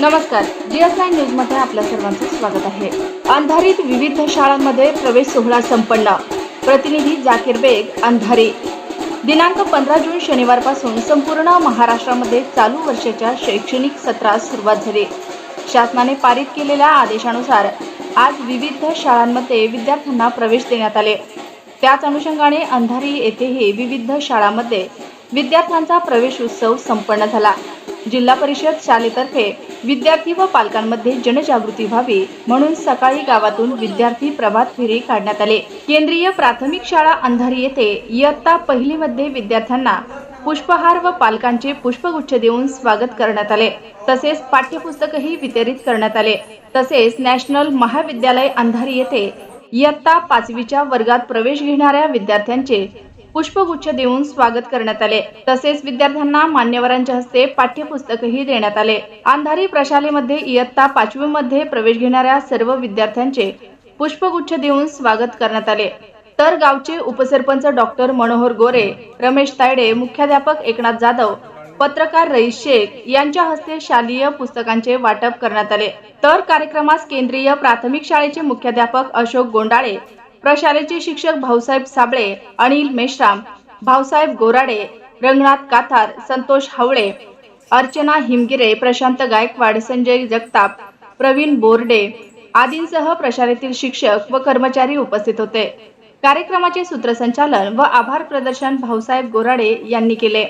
नमस्कार. GS nine न्यूजमध्ये आपल्या सर्वांचं स्वागत आहे. अंधारीत विविध शाळांमध्ये प्रवेश सोहळा संपन्न. प्रतिनिधी जाकीर बेग अंधारी. दिनांक पंधरा जून शनिवारपासून संपूर्ण महाराष्ट्रामध्ये चालू वर्षाच्या शैक्षणिक सत्रास सुरुवात झाली. शासनाने पारित केलेल्या आदेशानुसार आज विविध शाळांमध्ये विद्यार्थ्यांना प्रवेश देण्यात आले. त्याच अनुषंगाने अंधारी येथेही विविध शाळांमध्ये विद्यार्थ्यांचा प्रवेश उत्सव संपन्न झाला. जिल्हा परिषद शाळेतर्फे विद्यार्थी व पालकांमध्ये जनजागृती व्हावी म्हणून सकाळी गावातून विद्यार्थी प्रभात फेरी काढण्यात आले. केंद्रीय प्राथमिक शाळा अंधारी येथे इयत्ता पहिलीमध्ये विद्यार्थ्यांना पुष्पहार व पालकांचे पुष्पगुच्छ देऊन स्वागत करण्यात आले. तसेच पाठ्यपुस्तकही वितरित करण्यात आले. तसेच नॅशनल महाविद्यालय अंधारी येथे इयत्ता पाचवीच्या वर्गात प्रवेश घेणाऱ्या विद्यार्थ्यांचे पुष्पगुच्छ देऊन स्वागत करण्यात आले. तसेच विद्यार्थ्यांना मान्यवरांच्या हस्ते पाठ्यपुस्तकही देण्यात आले. अंधारी प्रशालेमध्ये इयत्ता पाचवीमध्ये प्रवेश घेणाऱ्या सर्व विद्यार्थ्यांचे पुष्पगुच्छ देऊन स्वागत करण्यात आले. तर गावचे उपसरपंच डॉक्टर मनोहर गोरे रमेश तायडे मुख्याध्यापक एकनाथ जाधव पत्रकार रईस शेख यांच्या हस्ते शालेय पुस्तकांचे वाटप करण्यात आले. तर कार्यक्रमास केंद्रीय प्राथमिक शाळेचे मुख्याध्यापक अशोक गोंडाळे प्रशालेचे शिक्षक भाऊसाहेब साबळे अनिल मेश्राम भाऊसाहेब गोराडे रंगनाथ काथार संतोष हावळे अर्चना हिमगिरे प्रशांत गायकवाड संजय जगताप प्रवीण बोर्डे आदींसह प्रशालेतील शिक्षक व कर्मचारी उपस्थित होते. कार्यक्रमाचे सूत्रसंचालन व आभार प्रदर्शन भाऊसाहेब गोराडे यांनी केले.